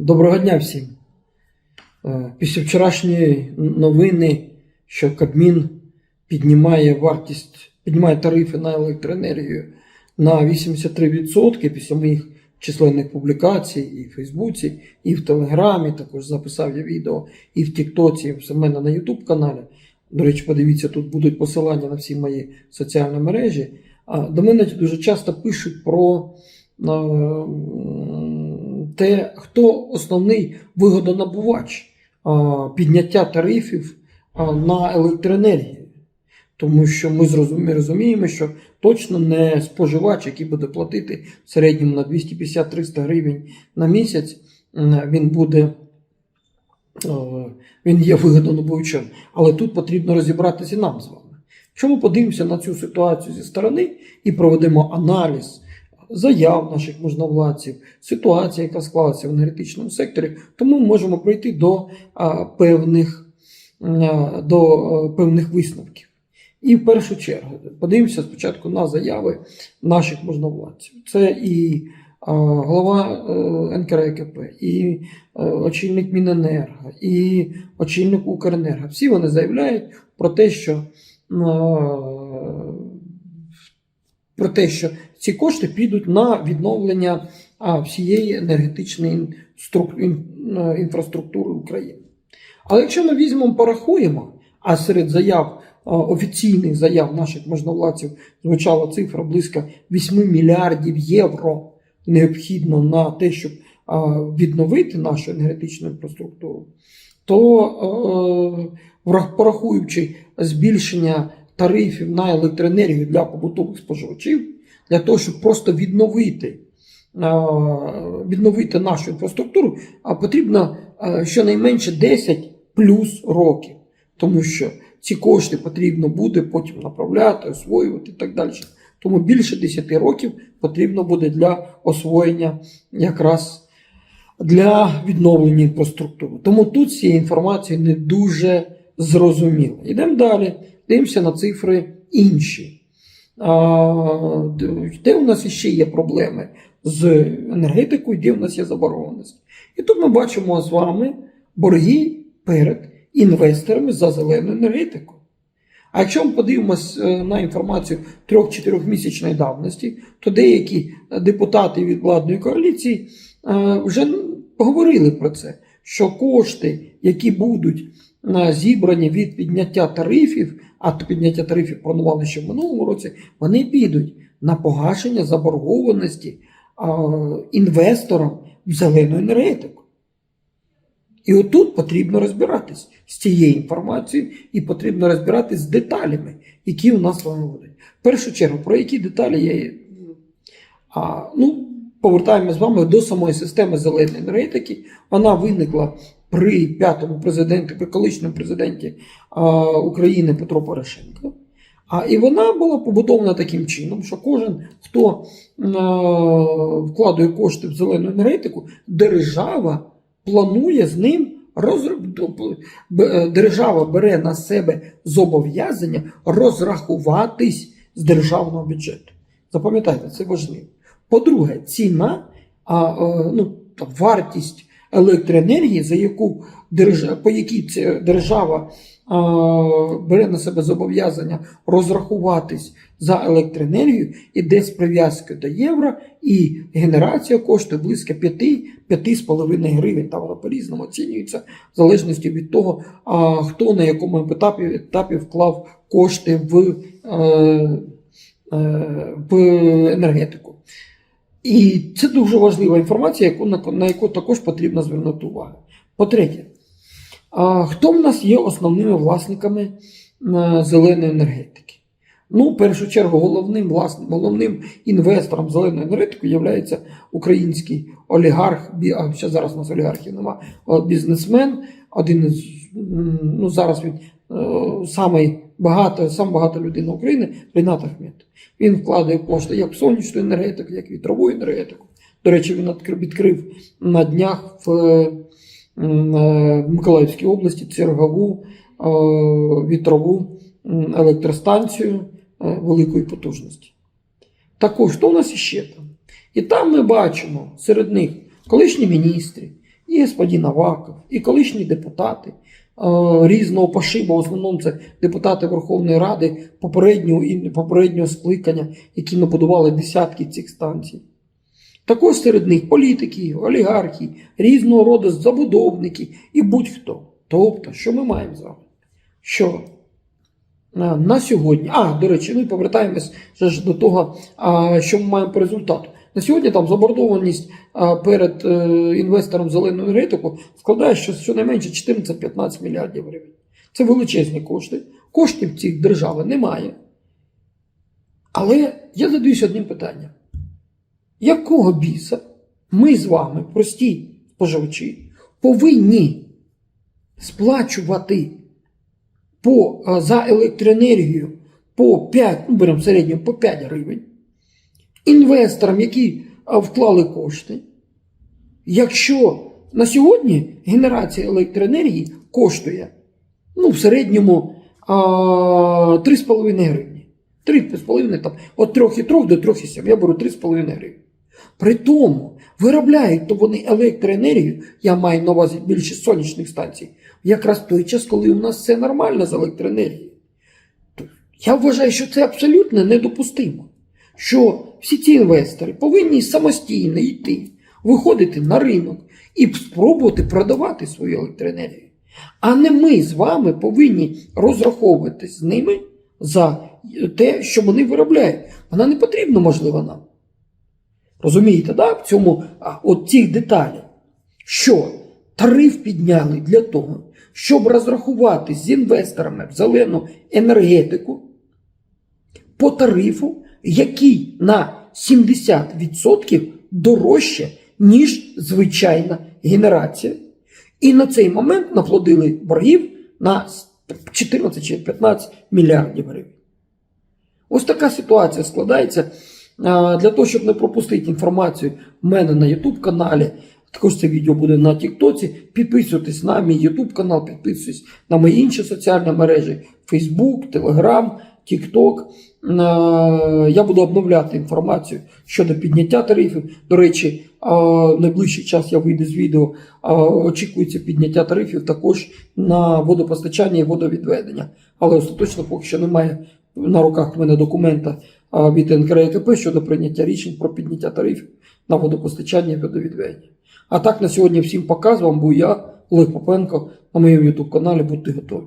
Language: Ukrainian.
Доброго дня всім. Е, Після вчорашньої новини, що Кабмін піднімає вартість, піднімає тарифи на електроенергію на 83% після моїх численних публікацій і в Фейсбуці, і в Телеграмі, також записав я відео, і в Тіктоці, і в мене на Ютуб каналі. До речі, подивіться, тут будуть посилання на всі мої соціальні мережі. До мене дуже часто пишуть про е, те, хто основний вигодонабувач підняття тарифів на електроенергію. Тому що ми розуміємо, що точно не споживач, який буде платити в середньому на 250-300 гривень на місяць, він буде. Він є вигодонабувачем. Але тут потрібно розібратися нам з вами. Ми подивимося на цю ситуацію зі сторони і проведемо аналіз заяв наших можновладців, ситуації, яка склалася в енергетичному секторі, то ми можемо прийти до певних, до певних висновків. І в першу чергу подивимося спочатку на заяви наших можновладців. Це і голова е, НКРЕКП, і е, очільник Міненерго, і очільник Укренерго. Всі вони заявляють про те, що е, про те, що ці кошти підуть на відновлення всієї енергетичної е, інфраструктури України. Але якщо ми візьмемо, порахуємо, а серед заяв офіційних заяв наших можновладців звучала цифра близько 8 мільярдів євро необхідно на те, щоб відновити нашу енергетичну інфраструктуру, то е, порахуючи збільшення тарифів на електроенергію для побутових споживачів, для того, щоб просто відновити, відновити нашу інфраструктуру, а потрібно щонайменше 10 плюс років, тому що ці кошти потрібно буде потім направляти, освоювати і так далі. Тому більше 10 років потрібно буде для освоєння якраз для відновлення інфраструктури. Тому тут цієї інформації не дуже зрозуміло. Йдемо далі, дивимося на цифри інші. Де у нас ще є проблеми з енергетикою, де у нас є заборгованість. І тут ми бачимо з вами борги перед інвесторами за зелену енергетику. А якщо ми подивимось е, на інформацію 3-4 місячної давності, то деякі депутати від владної коаліції е, вже говорили про це, що кошти, які будуть е, зібрані від підняття тарифів, а то підняття тарифів планували ще в минулому році, вони підуть на погашення заборгованості інвесторам в зелену енергетику. І отут потрібно розбиратись з цією інформацією, і потрібно розбиратись з деталями, які у нас з вами будуть. В першу чергу, про які деталі я. А, ну, повертаємося з вами до самої системи зеленої енергетики. Вона виникла при п'ятому президенті, при колишньому президенті а, України Петро Порошенко. А, і вона була побудована таким чином, що кожен, хто а, вкладує кошти в зелену енергетику, держава планує з ним держава бере на себе зобов'язання розрахуватись з державного бюджету. Запам'ятайте, це важливо. По-друге, ціна, а, ну, вартість електроенергії, за яку по якій ця держава бере на себе зобов'язання розрахуватись за електроенергію, іде з прив'язкою до євро, і генерація коштує близько 5-5,5 гривень. Там воно по-різному оцінюється, в залежності від того, хто на якому етапі, етапі вклав кошти в, е, е, в енергетику. І це дуже важлива інформація, яку, на, яку також потрібно звернути увагу. По-третє, хто в нас є основними власниками зеленої енергетики? Ну, в першу чергу, головним власник, головним інвестором зеленої енергетики є український олігарх, а ще зараз у нас олігархів нема, а, бізнесмен, один із ну, зараз він е, самий багато, сам багата людина України, Рінат Ахметов. Він вкладає кошти як в сонячну енергетику, як в вітрову енергетику. До речі, він відкрив- на днях в, е, в Миколаївській області чергову е, вітрову електростанцію е, великої потужності. Також, що у нас іще там? І там ми бачимо серед них колишні міністри і господин Аваков, і колишні депутати різного пошибу, в основному це депутати Верховної Ради попереднього і попереднього скликання, які набудували десятки цих станцій. Також серед них політики, олігархи, різного роду забудовники і будь-хто. Тобто, що ми маємо з вами? Що на сьогодні, а, до речі, ну і повертаємось до того, що ми маємо по результату. На сьогодні там заборгованість перед е, інвестором зеленої енергетику складає щонайменше 14-15 мільярдів гривень. Це величезні кошти. Коштів цих держави немає. Але я задаюся одним питанням. Якого біса ми з вами, прості споживачі, повинні сплачувати по, за електроенергію по 5, ну беремо в середньому по 5 гривень, інвесторам, які вклали кошти, якщо на сьогодні генерація електроенергії коштує ну, в середньому 3,5 гривні. 3,5 там, від 3,3 до 3,7. Я беру 3,5 гривні. При тому виробляють то вони електроенергію, я маю на увазі більше сонячних станцій, якраз в той час, коли у нас все нормально з електроенергією. Я вважаю, що це абсолютно недопустимо. Що всі ці інвестори повинні самостійно йти, виходити на ринок і спробувати продавати свою електроенергію. А не ми з вами повинні розраховуватись з ними за те, що вони виробляють. Вона не потрібна, можливо, нам. Розумієте, да? в цьому от цих деталях, що тариф підняли для того, щоб розрахувати з інвесторами в зелену енергетику по тарифу, який на 70% дорожче, ніж звичайна генерація. І на цей момент наплодили боргів на 14 чи 15 мільярдів гривень. Ось така ситуація складається. Для того, щоб не пропустити інформацію в мене на YouTube каналі, також це відео буде на Тіктоці. Підписуйтесь на мій YouTube канал, підписуйтесь на мої інші соціальні мережі: Facebook, Telegram, TikTok. Я буду обновляти інформацію щодо підняття тарифів. До речі, в найближчий час я вийду з відео. Очікується підняття тарифів також на водопостачання і водовідведення. Але остаточно поки що немає на руках в мене документа від НКРЕКП щодо прийняття рішень про підняття тарифів на водопостачання і водовідведення. А так на сьогодні всім показував, був я, Олег Попенко, на моєму YouTube каналі. Будьте готові.